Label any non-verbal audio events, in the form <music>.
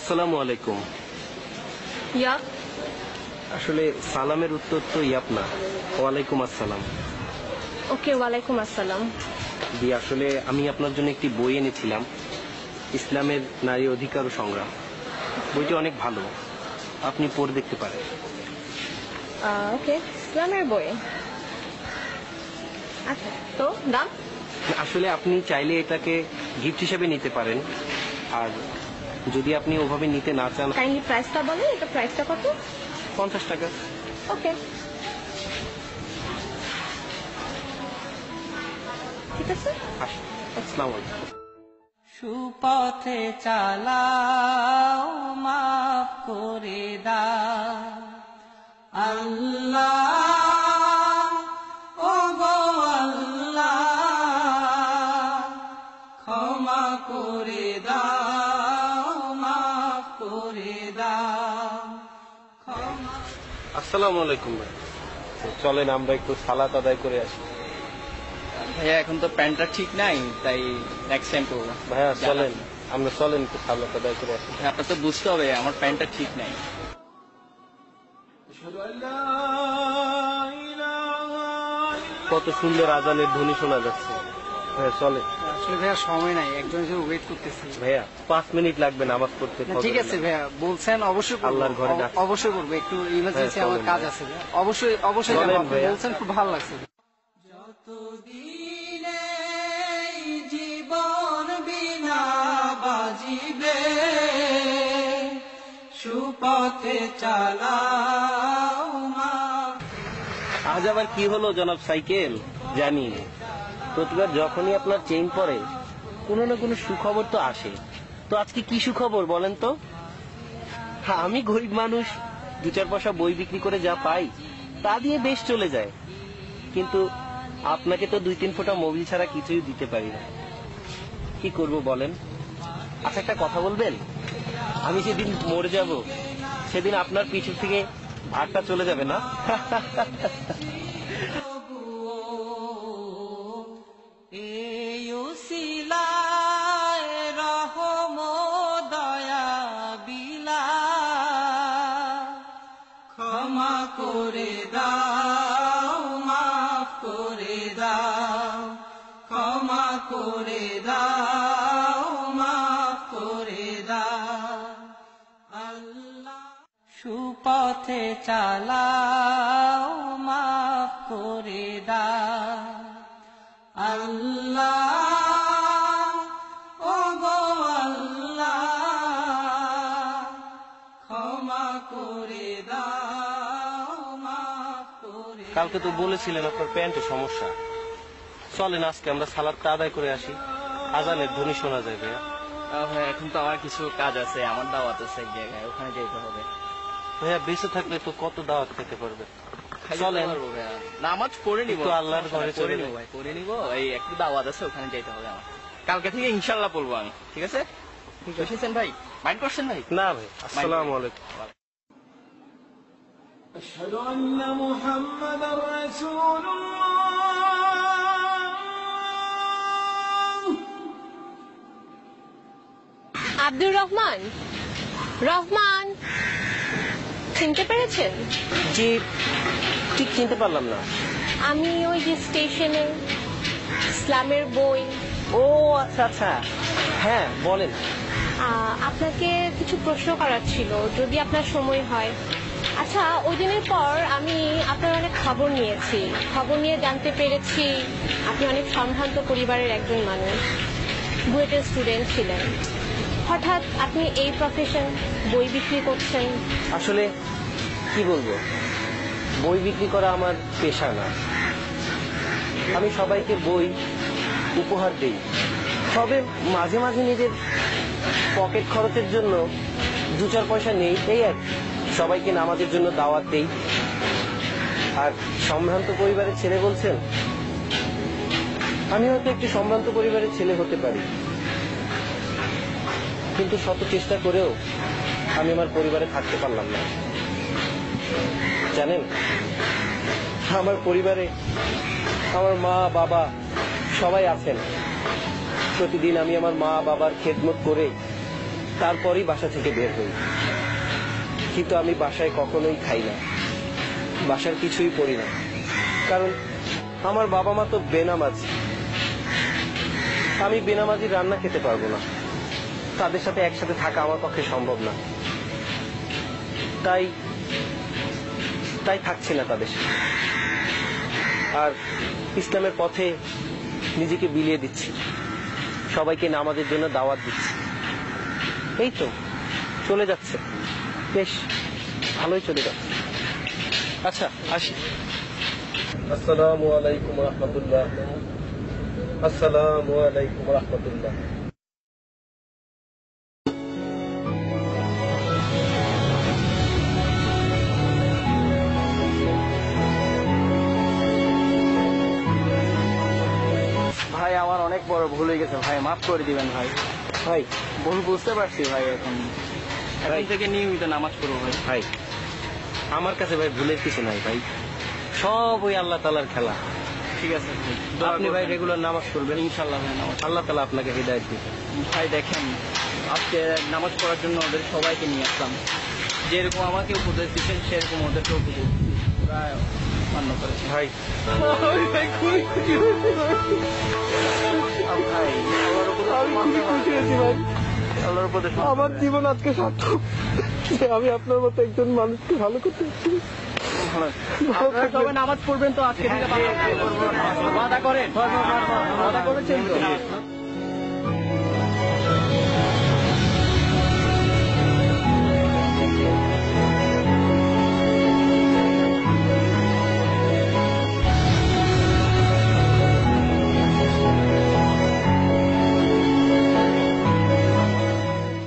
আসসালামু আলাইকুম। ইয়া। আসলে সালামের উত্তর তো ইয়াপ না। ওয়ালাইকুম আসসালাম। ওকে ওয়ালাইকুম আসসালাম। দি আসলে আমি আপনার জন্য একটি বই এনেছিলাম। ইসলামের নারী অধিকার ও সংগ্রাম। বইটি অনেক ভালো। আপনি পড়ে দেখতে পারেন। ওকে ইসলামের বই। আচ্ছা তো দাম? আসলে আপনি চাইলে এটাকে গিফট হিসেবে নিতে পারেন। আর যদি আপনি ওভাবে নিতে না চান কাইন্ডলি প্রাইসটা বলেন? এটা প্রাইসটা কত? পঞ্চাশ টাকা। ওকে ঠিক আছে? আসসালামু আলাইকুম সুপথে চালাও মাফ করে দাও। আল্লাহ ও গো আল্লাহ ক্ষমা করে দাও। আসসালামু আলাইকুম ভাই। চলেন আমরা একটু সালাত আদায় করে আসি। ভাইয়া এখন তো প্যান্টটা ঠিক নাই তাই নেক্সট টাইম করব। ভাইয়া চলেন। আমরা চলেন একটু সালাত আদায় করে আসি। আপনার তো বুঝতে হবে আমার প্যান্টটা ঠিক নাই। কত সুন্দর আজানের ধ্বনি শোনা যাচ্ছে। হ্যাঁ চলে। আসলে ভাইয়া সময় নাই একজন ওয়েট করতেছি। ভাইয়া পাঁচ মিনিট লাগবে নামাজ পড়তে ঠিক আছে ভাইয়া বলছেন অবশ্যই আল্লাহর ঘরে অবশ্যই করব একটু ইমার্জেন্সি হ্যাঁ, আমার কাজ আছে অবশ্যই অবশ্যই চলেন যাব। আপনি ভাইয়া। বলছেন খুব ভালো লাগছে। যতদিনে জীবন বিনা বাজিবে সুপথে চালাও মা। আজ আবার কি হলো জনাব সাইকেল? জানি। প্রতিবার যখনই আপনার চেইন পড়ে, কোনো না কোনো সুখবর তো আসে। তো আজকে কি সুখবর বলেন তো? হ্যাঁ আমি গরিব মানুষ, দু চার পয়সা বই বিক্রি করে যা পাই, তা দিয়ে বেশ চলে যায়। কিন্তু আপনাকে তো দুই তিন ফোঁটা মোবিল ছাড়া কিছুই দিতে পারি না। কি করব বলেন? আচ্ছা একটা কথা বলবেন? আমি যেদিন মরে যাব, সেদিন আপনার পিছু থেকে ভাগটা চলে যাবে না? <laughs> দাও, মাফ করে দাও, ক্ষমা করে দাও, মাফ করে দাও। আল্লাহ সুপথে চালাও, মাফ করে দাও। আল্লাহ ও আল্লাহ, ক্ষমা করে করে কালকে তো বলেছিলেন আপনার প্যান্টে সমস্যা। চলেন আজকে আমরা সালাদটা আদায় করে আসি। আজানের ধ্বনি শোনা যায় ভাইয়া। ভাই এখন তো আমার কিছু কাজ আছে আমার দাওয়াত আছে এক জায়গায় ওখানে যেতে হবে। ভাইয়া বেঁচে থাকলে তো কত দাওয়াত খেতে পারবে? চলেন। নামাজ পড়ে নিবো আল্লাহর ঘরে চলে নিবো। ভাই পড়ে নিবো। এই একটু দাওয়াত আছে ওখানে যেতে হবে আমার। কালকে থেকে ইনশাল্লাহ বলব আমি ঠিক আছে? বুঝেছেন ভাই? মাইন্ড করছেন ভাই? না ভাই আসসালামু আলাইকুম। أشهد أن محمدا رسول الله আব্দুর রহমান রহমান চিনতে পেরেছেন জি ঠিক চিনতে পারলাম না আমি ওই যে স্টেশনে ইসলামের বই ও আচ্ছা আচ্ছা হ্যাঁ বলেন আহ, আপনাকে কিছু প্রশ্ন করার ছিল যদি আপনার সময় হয় আচ্ছা ওই দিনের পর আমি আপনার অনেক খবর নিয়েছি। খবর নিয়ে জানতে পেরেছি আপনি অনেক সম্ভ্রান্ত পরিবারের একজন মানুষ, বুয়েটের স্টুডেন্ট ছিলেন। হঠাৎ আপনি এই প্রফেশন বই বিক্রি করছেন? আসলে কি বলব? বই বিক্রি করা আমার পেশা না। আমি সবাইকে বই উপহার দিই। তবে মাঝে মাঝে নিজের পকেট খরচের জন্য দু চার পয়সা নেই, এই আর কি। সবাইকে নামাজের জন্য দাওয়াত দেই। আর সম্ভ্রান্ত পরিবারের ছেলে বলছেন, আমি হয়তো একটি সম্ভ্রান্ত পরিবারের ছেলে হতে পারি। কিন্তু শত চেষ্টা করেও আমি আমার পরিবারে থাকতে পারলাম না। জানেন, আমার পরিবারে আমার মা, বাবা সবাই আছেন। প্রতিদিন আমি আমার মা, বাবার খেদমত করে তারপরই বাসা থেকে বের হই। কিন্তু আমি বাসায় কখনোই খাই না। বাসার কিছুই পড়ি না। কারণ আমার বাবা মা তো বেনামাজি। আমি বেনামাজি রান্না খেতে পারব না। তাদের সাথে একসাথে থাকা আমার পক্ষে সম্ভব না। তাই তাই থাকছি না তাদের সাথে। আর ইসলামের পথে নিজেকে বিলিয়ে দিচ্ছি। সবাইকে নামাজের জন্য দাওয়াত দিচ্ছি। এই তো, চলে যাচ্ছে। বেশ ভালোই চলে যাচ্ছে আচ্ছা আসি। আসসালামু আলাইকুম রহমতুল্লাহ। আসসালামু আলাইকুম রহমতুল্লাহ। ভাই আমার অনেক বড় ভুল হয়ে গেছে। ভাই মাফ করে দিবেন ভাই। ভাই। ভুল বুঝতে পারছি ভাই এখন। এখন থেকে নিয়মিত নামাজ পড়ব ভাই। ভাই আমার কাছে ভাই ভুলের কিছু নাই ভাই। সব ওই আল্লাহ তালার খেলা। ঠিক আছে ভাই আপনি ভাই রেগুলার নামাজ পড়বেন। ইনশাল্লাহ ভাই নামাজ আল্লাহ তালা আপনাকে হৃদায়ত দিবে ভাই দেখেন আজকে নামাজ পড়ার জন্য ওদের সবাইকে নিয়ে আসলাম। যেরকম আমাকে উপদেশ দিচ্ছেন সেরকম ওদেরকে উপদেশ। ওরা মান্য করেছে ভাই। ভাই উপদেশ মানতে হবে। আল্লাহর উপদেশ আমার। জীবন আজকে সার্থক। যে আমি আপনার মতো একজন মানুষকে ভালো করতে সবাই নামাজ পড়বেন তো আজকে থেকে বাধা করেন। করেছেন তো?